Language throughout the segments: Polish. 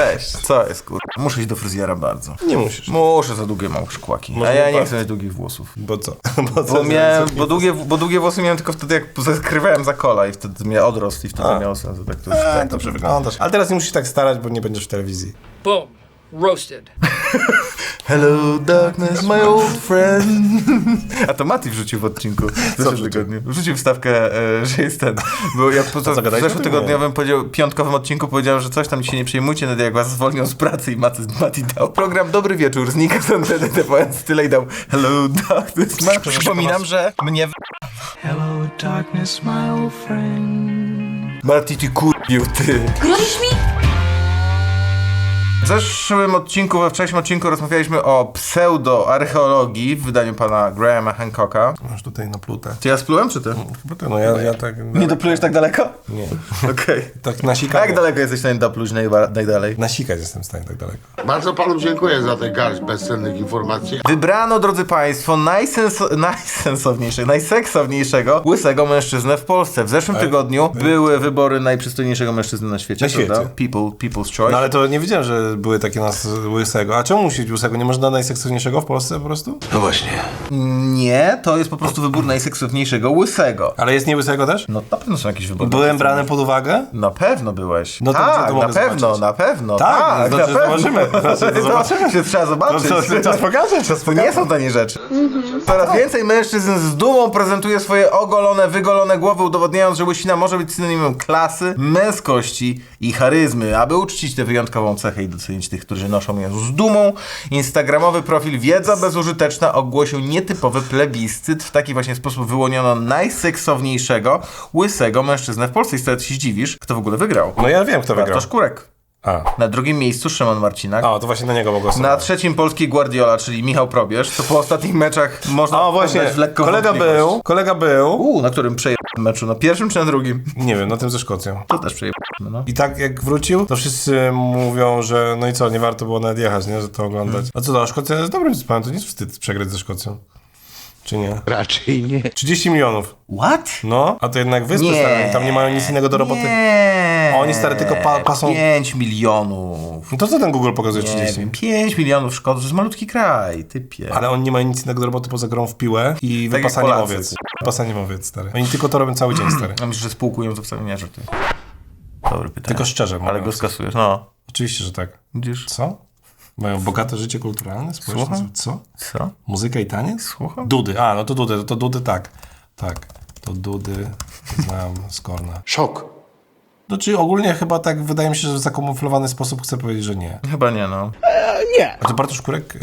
Cześć, co jest kur... Muszę iść do fryzjera bardzo. Nie musisz. Muszę za długie mam szkłaki. A ja nie chcę mieć długich włosów. Bo co? Bo, co Bo, miałem, bo, długie, bo długie włosy miałem tylko wtedy, jak zakrywałem za kola i wtedy mnie odrost i wtedy A. miało sens. Tak to już, A, tak, dobrze wyglądasz. Ale teraz nie musisz tak starać, bo nie będziesz w telewizji. Boom. Roasted. Hello darkness, my old friend. A to Mati wrzucił w odcinku w zeszłym wrzucił? tygodniu. Wrzucił wstawkę, e, że jest ten. Bo ja po, co, w zeszłotygodniowym powiedział, piątkowym odcinku powiedziałem, że coś tam się nie przejmujcie, nawet jak was zwolnią z pracy i Mati, Mati dał program Dobry Wieczór, znika z anteny TVN tyle i dał Hello darkness, my... Przypominam, że mnie w... Hello, darkness, my old friend. Mati, ty kurbił, ty. Grozisz mi? W zeszłym odcinku, we wcześniejszym odcinku rozmawialiśmy o pseudoarcheologii w wydaniu pana Grahama Hancocka. Masz tutaj na plutę. Czy ja splułem, czy ty? Chyba to, no ja, ja tak... Nie doplujesz tak daleko? Nie. Okej. Tak nasikać. Jak daleko jesteś w stanie dopluć najba- najdalej? Nasikać jestem w stanie tak daleko. Bardzo panu dziękuję za tę garść bezcennych informacji. Wybrano, drodzy państwo, najsens- najsensowniejszego, najseksowniejszego łysego mężczyznę w Polsce. W zeszłym tygodniu były wybory najprzystojniejszego mężczyzny na świecie. Na świecie. People, people's choice. No ale to nie wiedziałem, że były takie nas łysego. A czemu musi być łysego? Nie można najseksowniejszego w Polsce po prostu? Nie, to jest po prostu wybór najseksowniejszego łysego. Ale jest nie łysego też? No na pewno są jakieś wybory. Byłem brany pod uwagę? Na pewno byłeś. No to tak, co tu na pewno, zobaczyć? na pewno. Tak, tak no na to pewno. zobaczymy. Znaczy, to zobaczymy. Się trzeba zobaczyć. No to czas pokaże, czas To nie są tanie rzeczy. Coraz więcej mężczyzn z dumą prezentuje swoje ogolone, wygolone głowy, udowodniając, że łysina może być synonimem klasy, męskości i charyzmy. Aby uczcić tę wyjątkową cechę i docenić tych, którzy noszą ją z dumą, instagramowy profil Wiedza Bezużyteczna ogłosił nietypowy plebiscyt. W taki właśnie sposób wyłoniono najseksowniejszego, łysego mężczyznę w Polsce. I wtedy się zdziwisz, kto w ogóle wygrał. No ja wiem, kto wygrał. Bartosz Kurek. A. Na drugim miejscu Szymon Marcinak. A, to właśnie na niego mogło Na trzecim polski Guardiola, czyli Michał Probierz, co po ostatnich meczach można O, właśnie, w lekką kolega był, kolega był, Uuu, na którym przejechaliśmy meczu? Na pierwszym czy na drugim? nie wiem, na tym ze Szkocją. To też przejechaliśmy, no. I tak jak wrócił, to wszyscy mówią, że no i co, nie warto było nawet jechać, nie, że to oglądać. A co to, Szkocja jest dobrym zespołem, to nie jest wstyd przegrać ze Szkocją. Czy nie? Raczej nie. 30 milionów. What? No, a to jednak wyspy Nie. stare, tam nie mają nic innego do roboty. Nie. Oni, stary, tylko pa- pasą- 5 milionów. No to co ten Google pokazuje Nie 30? wiem, 5 milionów szkód, to jest malutki kraj, typie. Ale oni nie mają nic innego do roboty poza grą w piłę i Tak wypasaniem owiec. Wypasaniem owiec, stary. Oni tylko to robią cały dzień, stary. A myślisz, że spółkują to wcale nie żarty. Dobre pytanie. Tylko szczerze Ale go skasujesz, no. Oczywiście, że tak. Widzisz? Co? Mają bogate życie kulturalne, społeczne? Słucham? Co? Co? Muzyka i taniec? Słucham? Dudy. A, no to dudy, to dudy tak. Tak. To dudy znam z korna. Szok. No czyli ogólnie chyba tak wydaje mi się, że w zakamuflowany sposób chcę powiedzieć, że nie. Chyba nie, no. A to Bartosz Kurek y,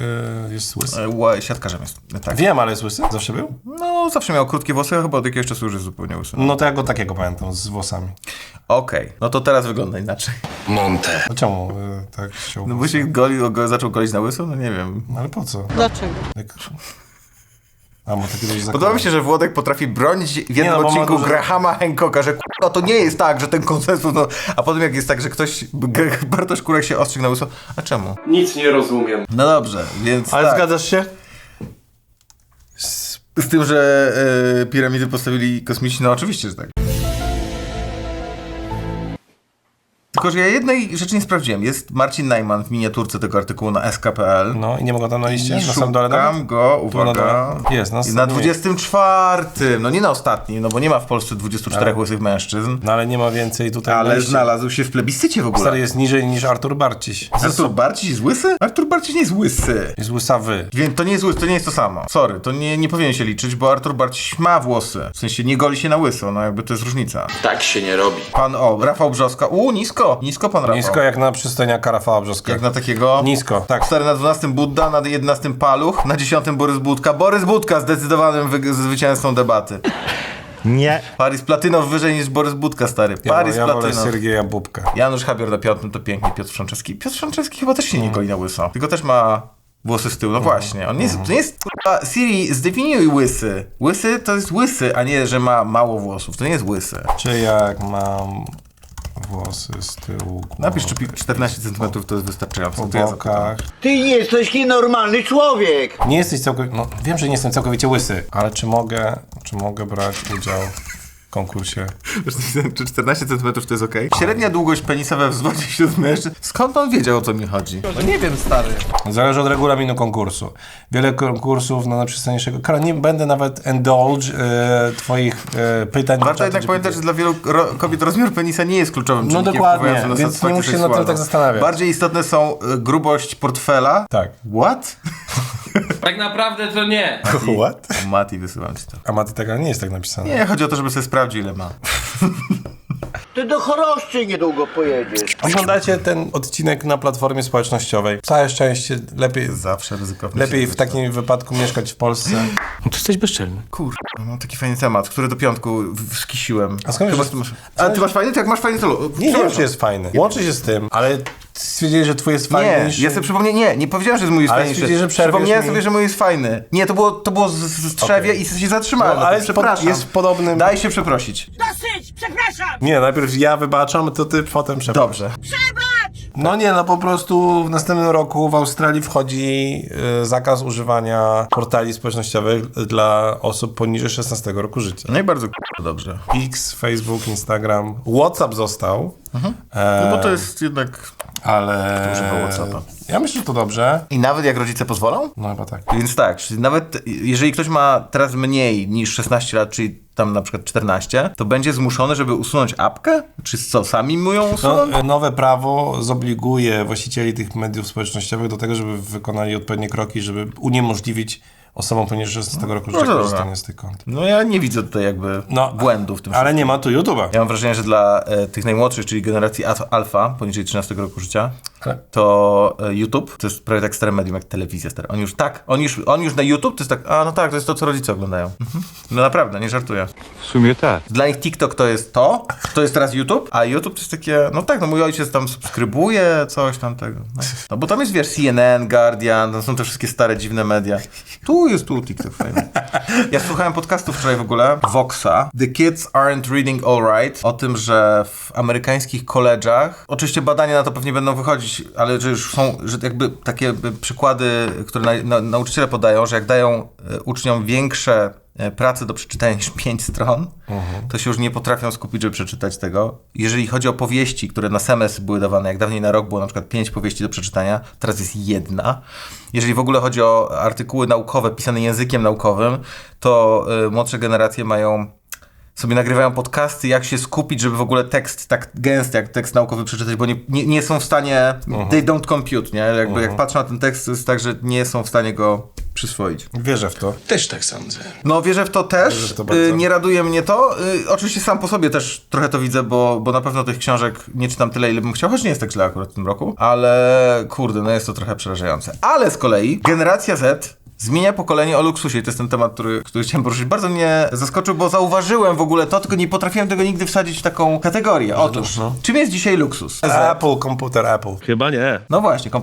jest łysy? E, ła- Siatkarzem jest. Tak. Wiem, ale jest łysy? Zawsze był? No, zawsze miał krótkie włosy, a chyba od jakiegoś czasu już jest zupełnie łysy. No to ja go takiego pamiętam, z włosami. Okej, no to teraz wygląda inaczej. No czemu y, tak się No bo się goli, go, zaczął golić na łyso? No nie wiem. No ale po co? Dlaczego? Jak... A, bo takie dość Podoba mi się, że Włodek potrafi bronić w jednym no, bo ma odcinku dużo- Grahama Hancocka, że no to nie jest tak, że ten konsensus, no... A potem jak jest tak, że ktoś, G- Bartosz Kurek się ostrzyg na łyso, a czemu? Nic nie rozumiem. No dobrze, więc Ale tak. zgadzasz się? Z tym, że e, piramidy postawili kosmici, no oczywiście, że tak. Tylko, że ja jednej rzeczy nie sprawdziłem. Jest Marcin Najman w miniaturce tego artykułu na sk.pl. No i nie mogę tam na liście? I Na samym dole szukam nawet? go, na uwaga. dole. Jest, na na samym 24. No nie na ostatnim, no bo nie ma w Polsce 24 Ale- łysych mężczyzn. No ale nie ma więcej tutaj na Ale znalazł się w plebiscycie w ogóle. Stary jest niżej niż Artur Barciś. Artur Barciś jest łysy? Artur Barciś nie jest łysy. Jest łysawy. Więc to nie jest łysy, to nie jest to samo. Sorry, to nie, nie powinien się liczyć, bo Artur Barciś ma włosy. W sensie nie goli się na łyso, no jakby to jest różnica. Tak się nie robi. Pan, o, Rafał Brzoska. U, nisko, nisko pan Rafał. Nisko jak na przystojniaka Rafała Brzoska. Jak na takiego... Nisko, tak. Stary na 12 Budda, na 11 Paluch, na 10 Borys Budka. Borys Budka zdecydowanym wy- zwycięzcą debaty. Nie. Paris Platynow wyżej niż Borys Budka, stary. Ja, Paris ja wolę Platynow. Sergieja Bubka. Janusz Habior na piątym to pięknie, Piotr Franceski. Piotr Franceski chyba też się nie goi na łyso. Tylko też ma włosy z tyłu. No właśnie, on nie jest, to nie jest kurwa, Siri, zdefiniuj łysy. Łysy to jest łysy, a nie, że ma mało włosów. To nie jest łysy. Czy jak mam włosy z tyłu Napisz, czy głowy, pi- 14 cm to jest wystarczająco. po To ja zapytam. bokach. Ty jesteś normalny człowiek. Nie jesteś całkowicie... No wiem, że nie jestem całkowicie łysy, ale czy mogę, czy mogę brać udział konkursie. Czy 14 cm to jest okej? Średnia długość penisa we wzwodzie wśród mężczyzn. Skąd on wiedział, o co mi chodzi? No nie wiem, stary. Zależy od regulaminu konkursu. Wiele konkursów na najprzystępniejszego. Karol, nie będę nawet indulge e, twoich e, pytań. Warto jednak pamiętać, że dla wielu ro kobiet rozmiar penisa nie jest kluczowym No czynnikiem dokładnie, wpływającym na więc nie musisz się nad tym tak zastanawiać. Bardziej istotne są y, grubość portfela. Tak. What? Tak naprawdę to nie. What? Mati, wysyłam ci to. A Maty taka nie jest tak napisane. Nie, chodzi o to, żeby sobie sprawdził, ile ma. Ty do choroszczy niedługo pojedziesz. Oglądacie ten odcinek na platformie społecznościowej. Całe szczęście, lepiej, Zawsze ryzykowny. lepiej w takim wypadku mieszkać w Polsce. No to jesteś bezczelny. Kurwa, mam taki fajny temat, który do piątku w- skisiłem. A skąd Chyba wiesz, ty masz... A ty masz fajny? To jak masz fajny, to... lu- Nie, nie wiem, Przepraszam. czy jest fajny. Łączy się z tym, ale stwierdzili, że twój jest fajny Nie, niż... ja sobie przypomniałem, nie, nie powiedziałem, że mój jest Ale fajniejszy. stwierdziłeś, że przerwiesz Przypomniałem mi. sobie, że mój jest fajny. Nie, to było, to było z, z, i się zatrzymałem. No, na ale jest pod- przepraszam. jest w podobnym- Daj się przeprosić. Nie, najpierw ja wybaczam, to ty potem przepraszam. Dobrze. No nie, no po prostu w następnym roku w Australii wchodzi y, zakaz używania portali społecznościowych dla osób poniżej 16 roku życia. No i bardzo k***a dobrze. X, Facebook, Instagram, WhatsApp został, e, No bo to jest jednak... ale używa WhatsAppa. ja myślę, że to dobrze. I nawet jak rodzice pozwolą? No chyba tak. Więc tak, czyli nawet jeżeli ktoś ma teraz mniej niż 16 lat, czyli tam na przykład 14, to będzie zmuszony, żeby usunąć apkę? Czy co, sami mu ją usuną? No, e, nowe prawo zobliguje właścicieli tych mediów społecznościowych do tego, żeby wykonali odpowiednie kroki, żeby uniemożliwić osobom poniżej 16 roku życia No korzystanie z tych kont. No ja nie widzę tutaj jakby No, błędu w tym Ale wszystkim. nie ma tu YouTube'a. Ja mam wrażenie, że dla e, tych najmłodszych, czyli generacji al- alfa, poniżej 13 roku życia, Ale- to e, YouTube to jest prawie tak stare medium jak telewizja stara. On już tak, on już, on już na YouTube to jest tak, a no tak, to jest to, co rodzice oglądają. Mhm. No naprawdę, nie żartuję. W sumie tak. Dla nich TikTok to jest to, to jest teraz YouTube, a YouTube to jest takie, no tak, no mój ojciec tam subskrybuje coś tam tego. No, no bo tam jest, wiesz, CNN, Guardian, tam są te wszystkie stare, dziwne media. Tu jest tu TikTok fajny. Ja słuchałem podcastu wczoraj w ogóle, Voxa, The Kids Aren't Reading All Right, o tym, że w amerykańskich koledżach, oczywiście badania na to pewnie będą wychodzić, ale że już są, że jakby takie przykłady, które na, na, nauczyciele podają, że jak dają e, uczniom większe e, pracy do przeczytania niż 5 stron, to się już nie potrafią skupić, żeby przeczytać tego. Jeżeli chodzi o powieści, które na semestr były dawane, jak dawniej na rok było na przykład 5 powieści do przeczytania, teraz jest jedna. Jeżeli w ogóle chodzi o artykuły naukowe pisane językiem naukowym, to y, młodsze generacje mają sobie nagrywają podcasty, jak się skupić, żeby w ogóle tekst tak gęsty, jak tekst naukowy przeczytać, bo nie, nie, nie są w stanie, they don't compute, nie? Jakby jak patrzą na ten tekst, to jest tak, że nie są w stanie go przyswoić. Wierzę w to. Też tak sądzę. No wierzę w to też. Wierzę w to bardzo. Y, nie raduje mnie to. Y, oczywiście sam po sobie też trochę to widzę, bo, bo na pewno tych książek nie czytam tyle, ile bym chciał, choć nie jest tak źle akurat w tym roku. Ale kurde, no jest to trochę przerażające. Ale z kolei generacja Z Zmienia pokolenie o luksusie. To jest ten temat, który, który chciałem poruszyć. Bardzo mnie zaskoczył, bo zauważyłem w ogóle to, tylko nie potrafiłem tego nigdy wsadzić w taką kategorię. Otóż, czym jest dzisiaj luksus? Apple, komputer Apple. Chyba nie. No właśnie, kom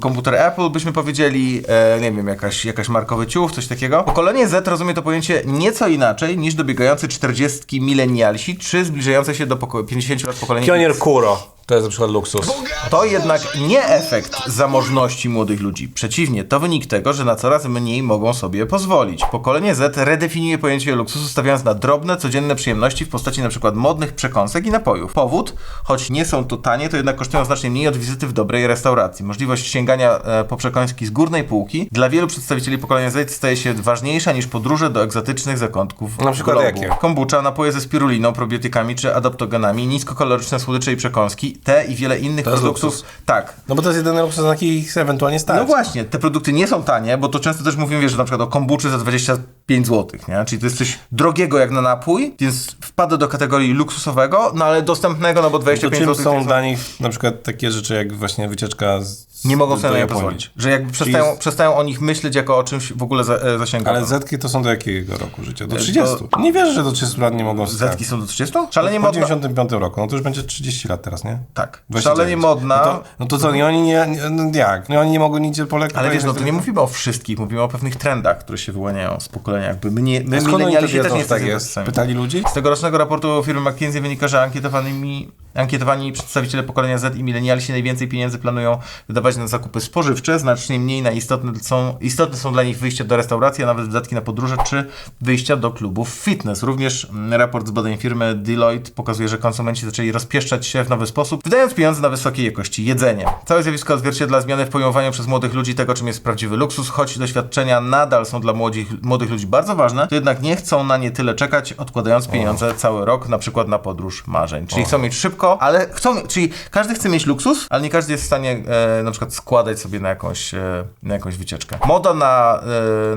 komputer Apple byśmy powiedzieli, e, nie wiem, jakaś, jakaś markowy ciuch, coś takiego. Pokolenie Z rozumie to pojęcie nieco inaczej niż dobiegający 40 milenialsi, czy zbliżające się do poko- 50 lat pokolenia Pionier X. Kuro. To jest na przykład luksus. To jednak nie efekt zamożności młodych ludzi. Przeciwnie, to wynik tego, że na coraz mniej mogą sobie pozwolić. Pokolenie Z redefiniuje pojęcie luksusu, stawiając na drobne, codzienne przyjemności w postaci np. modnych przekąsek i napojów. Powód, choć nie są to tanie, to jednak kosztują znacznie mniej od wizyty w dobrej restauracji. Możliwość sięgania e, po przekąski z górnej półki dla wielu przedstawicieli pokolenia Z staje się ważniejsza niż podróże do egzotycznych zakątków Na przykład globu. jakie? Kombucha, napoje ze spiruliną, probiotykami czy adaptogenami, niskokaloryczne słodycze i przekąski, te i wiele innych To produktów. luksus. Tak. No bo to jest jedyny luksus, na jaki ich ewentualnie stać. No właśnie, te produkty nie są tanie, bo to często też mówimy, wiesz, że na przykład o kombuczy za 25 zł, nie? Czyli to jest coś drogiego jak na napój, więc wpada do kategorii luksusowego, no ale dostępnego, no bo To 25 czym zł. są dla nich na przykład takie rzeczy jak właśnie wycieczka z Nie mogą sobie na nie pozwolić. Że jakby przestają, jest- przestają o nich myśleć jako o czymś w ogóle za, e, zasięgowym. Ale zetki to są do jakiego roku życia? Do 30. Nie wierzę, że do 30 lat nie mogą Zetki są do 30? Szalenie modna. 95 roku, no to już będzie 30 lat teraz, nie? Tak. 29. Szalenie modna. No to, no to co, nie, oni nie, nie no jak? No oni nie mogą nigdzie polegać. Ale wiesz, no to nie mówimy o wszystkich, mówimy o pewnych trendach, które się wyłaniają z pokolenia. Jakby my, nie, my to wiedzą, też nie że tak jest? Pytali ludzi? Z tegorocznego raportu firmy McKinsey wynika, że ankietowanymi Ankietowani przedstawiciele pokolenia Z i milenialsi najwięcej pieniędzy planują wydawać na zakupy spożywcze, znacznie mniej na istotne są, istotne są dla nich wyjścia do restauracji, a nawet wydatki na podróże czy wyjścia do klubów fitness. Również mm, raport z badań firmy Deloitte pokazuje, że konsumenci zaczęli rozpieszczać się w nowy sposób, wydając pieniądze na wysokiej jakości jedzenie. Całe zjawisko odzwierciedla zmiany w pojmowaniu przez młodych ludzi tego, czym jest prawdziwy luksus, choć doświadczenia nadal są dla młodych, młodych ludzi bardzo ważne, to jednak nie chcą na nie tyle czekać, odkładając pieniądze cały rok, na przykład na podróż marzeń. Czyli chcą mieć szybko, ale chcą, czyli każdy chce mieć luksus, ale nie każdy jest w stanie e, na przykład składać sobie na jakąś, e, na jakąś wycieczkę. Moda na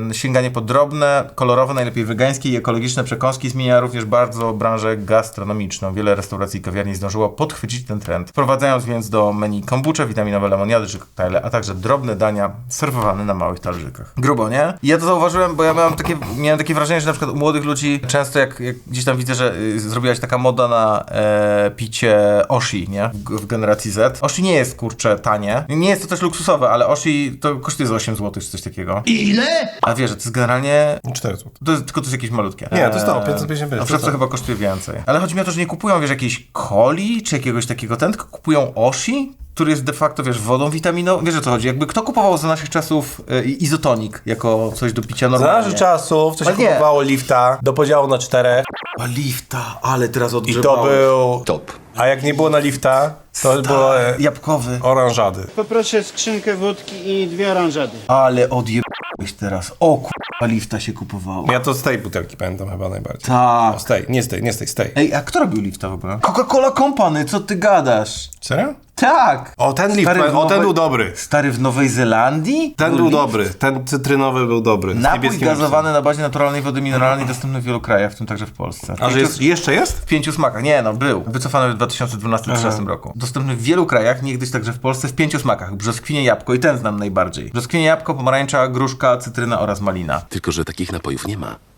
e, sięganie po drobne, kolorowe, najlepiej wegańskie i ekologiczne przekąski zmienia również bardzo branżę gastronomiczną. Wiele restauracji i kawiarni zdążyło podchwycić ten trend, wprowadzając więc do menu kombucze, witaminowe lemoniady czy koktajle, a także drobne dania serwowane na małych talerzykach. Grubo, nie? Ja to zauważyłem, bo ja miałem takie, miałem takie wrażenie, że na przykład u młodych ludzi często jak, jak gdzieś tam widzę, że y, zrobiła się taka moda na e, picie Oshi, nie? W, w generacji Z. Oshi nie jest, kurczę, tanie. Nie jest to też luksusowe, ale Oshi to kosztuje za 8 zł czy coś takiego. Ile? A wiesz, że to jest generalnie 4 zł. to jest, tylko to jest jakieś malutkie. Nie, to jest to, Eee, 555, A w to- chyba kosztuje więcej. Ale chodzi mi o to, że nie kupują, wiesz, jakiejś coli, czy jakiegoś takiego ten, tylko kupują Oshi, który jest de facto, wiesz, wodą witaminową. Wiesz o co chodzi? Jakby kto kupował za naszych czasów e, izotonik jako coś do picia Za normalnie? naszych czasów to się nie. kupowało lifta do podziału na czterech A lifta, ale teraz i odgrzebało. to był... Top. A jak nie było na lifta, to było e, Jabłkowy. oranżady. Poproszę skrzynkę wódki i dwie oranżady. Ale odjebałeś teraz. O kurwa, lifta się kupowało. Ja to z tej butelki pamiętam chyba najbardziej. Tak. Z tej, nie z tej, nie z tej, z tej. Ej, a kto robił lifta w ogóle? Coca-Cola Company, co ty gadasz? Serio? Tak! O, ten w o, ten był dobry. Stary w Nowej Zelandii? Ten był lift? dobry, ten cytrynowy był dobry. Napój gazowany na bazie naturalnej wody mineralnej dostępny w wielu krajach, w tym także w Polsce. A że jest, jeszcze jest? W pięciu smakach. Nie, no był. Wycofany w 2012-2013 roku. Dostępny w wielu krajach, niegdyś także w Polsce, w pięciu smakach. Brzoskwinie, jabłko i ten znam najbardziej. Brzoskwinie, jabłko, pomarańcza, gruszka, cytryna oraz malina. Tylko, że takich napojów nie ma.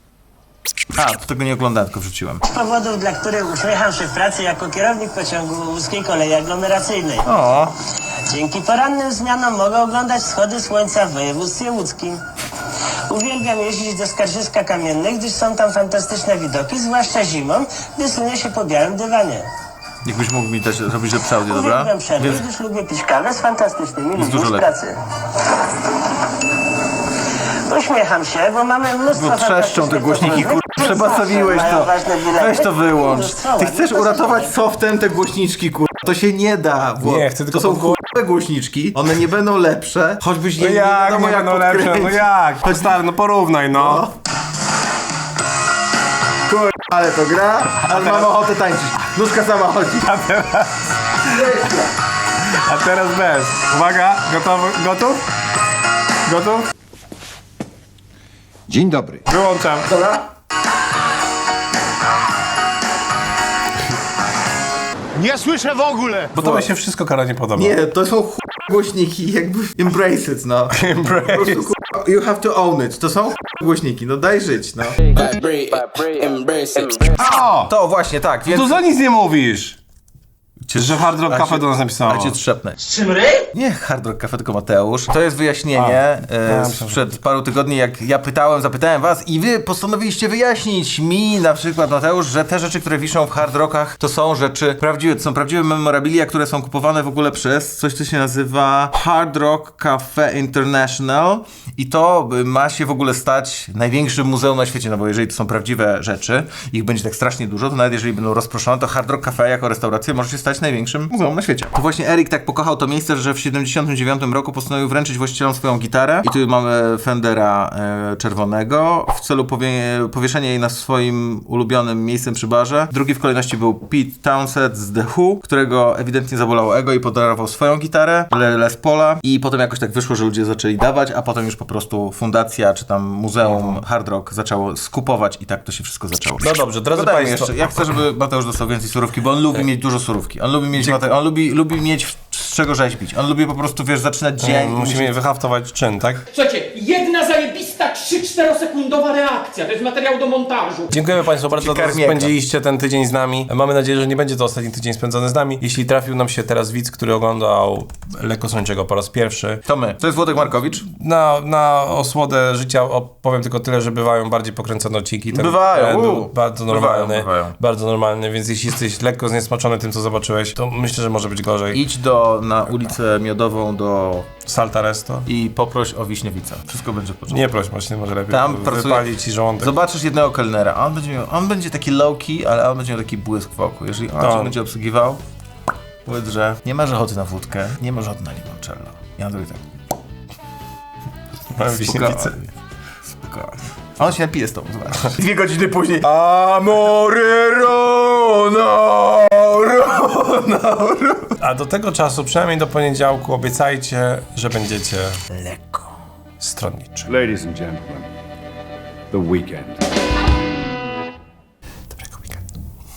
A, to tego nie oglądałem, tylko wrzuciłem. Powodów, dla których uśmiecham się w pracy jako kierownik pociągu łódzkiej kolei aglomeracyjnej. O, Dzięki porannym zmianom mogę oglądać wschody słońca w województwie łódzkim. Uwielbiam jeździć do Skarżyska Kamiennych, gdyż są tam fantastyczne widoki, zwłaszcza zimą, gdy sunie się po białym dywanie. jakbyś mógł mi też zrobić lepszy audio, dobra? Uwielbiam przerwy, gdyż lubię pić kawę z fantastycznymi ludźmi dużo z lepiej. pracy. Uśmiecham się, bo mamy mnóstwo Bo trzeszczą te głośniki, kur... Przebasowiłeś to. Weź to wyłącz. Ty chcesz uratować softem te głośniczki, kur... To się nie da. Bo Nie, chcę tylko To są podgło- chujowe głośniczki, one nie będą lepsze, choćbyś je No nie jak, wiadomo nie jak będą lepsze, no jak? Chodź stary, no porównaj, no. Kur... ale to gra, ale mam ochotę tańczyć. Nóżka sama chodzi. A teraz bez. Uwaga, gotowy, gotów? Gotów? Dzień dobry. Wyłączam. Dobra? Nie słyszę w ogóle! Bo to mi się wszystko kara nie podoba. Nie, to są chujowe głośniki, jakby embrace it, no. Po Embrace. prostu, kur... You have to own it. To są chujowe głośniki, no daj żyć, no. O! To właśnie, tak, więc... Tu za nic nie mówisz. Że Hard Rock A Cafe cię- do nas napisało. A cię trzepnę. Z czym ry? Nie Hard Rock Cafe, tylko Mateusz. To jest wyjaśnienie e, sprzed paru tygodni, jak ja pytałem, zapytałem was i wy postanowiliście wyjaśnić mi, na przykład Mateusz, że te rzeczy, które wiszą w Hard Rockach, to są rzeczy prawdziwe, to są prawdziwe memorabilia, które są kupowane w ogóle przez coś, co się nazywa Hard Rock Cafe International i to ma się w ogóle stać największym muzeum na świecie, no bo jeżeli to są prawdziwe rzeczy, ich będzie tak strasznie dużo, to nawet jeżeli będą rozproszone, to Hard Rock Cafe jako restauracja może się stać największym muzeum na świecie. To właśnie Erik tak pokochał to miejsce, że w 79 roku postanowił wręczyć właścicielom swoją gitarę i tu mamy Fendera e, czerwonego w celu powie powieszenia jej na swoim ulubionym miejscem przy barze. Drugi w kolejności był Pete Townsend z The Who, którego ewidentnie zabolało ego i podarował swoją gitarę, Le- Les Paula i potem jakoś tak wyszło, że ludzie zaczęli dawać, a potem już po prostu fundacja czy tam muzeum Hard Rock zaczęło skupować i tak to się wszystko zaczęło. No dobrze, drodzy Dodajmy Państwo. jeszcze, ja chcę, żeby Mateusz dostał więcej surówki, bo on lubi mieć dużo surówki. On lubi mieć, on lubi, lubi mieć czego rzeźbić. On lubi po prostu, wiesz, zaczynać dzień. i Musimy wyhaftować czyn, tak? Słuchajcie, jedna zajebista 3-4 sekundowa reakcja. To jest materiał do montażu. Dziękujemy Państwu bardzo, że spędziliście ten tydzień z nami. Mamy nadzieję, że nie będzie to ostatni tydzień spędzony z nami. Jeśli trafił nam się teraz widz, który oglądał Lekko Słończego po raz pierwszy, To my. To jest Włodek Markowicz. na, na osłodę życia opowiem tylko tyle, że bywają bardziej pokręcone odcinki. Ten Bywają, trend był bardzo Bywają, normalny. bywają. Bardzo normalny, więc jeśli jesteś lekko zniesmaczony tym, co zobaczyłeś, to myślę, że może być gorzej. Idź do, na ulicę Miodową do Salta Resto. i poproś o wiśniowicę. Wszystko będzie w porządku. Nie proś, właśnie może lepiej Tam pracuje- wypalić ci żołądek. Zobaczysz jednego kelnera, on będzie miał, on będzie taki low-key, ale on będzie miał taki błysk wokół. Jeżeli on cię będzie obsługiwał, powiedz, że nie masz ochoty na wódkę, nie masz ochoty na limoncello. Ja zrobię tak. Mam wiśniewicę. Spokojnie. A on się napije z tobą, zobacz. Dwie godziny później. Amore A do tego czasu, przynajmniej do poniedziałku, obiecajcie, że będziecie Lekko. stronniczy. Ladies and gentlemen, the weekend.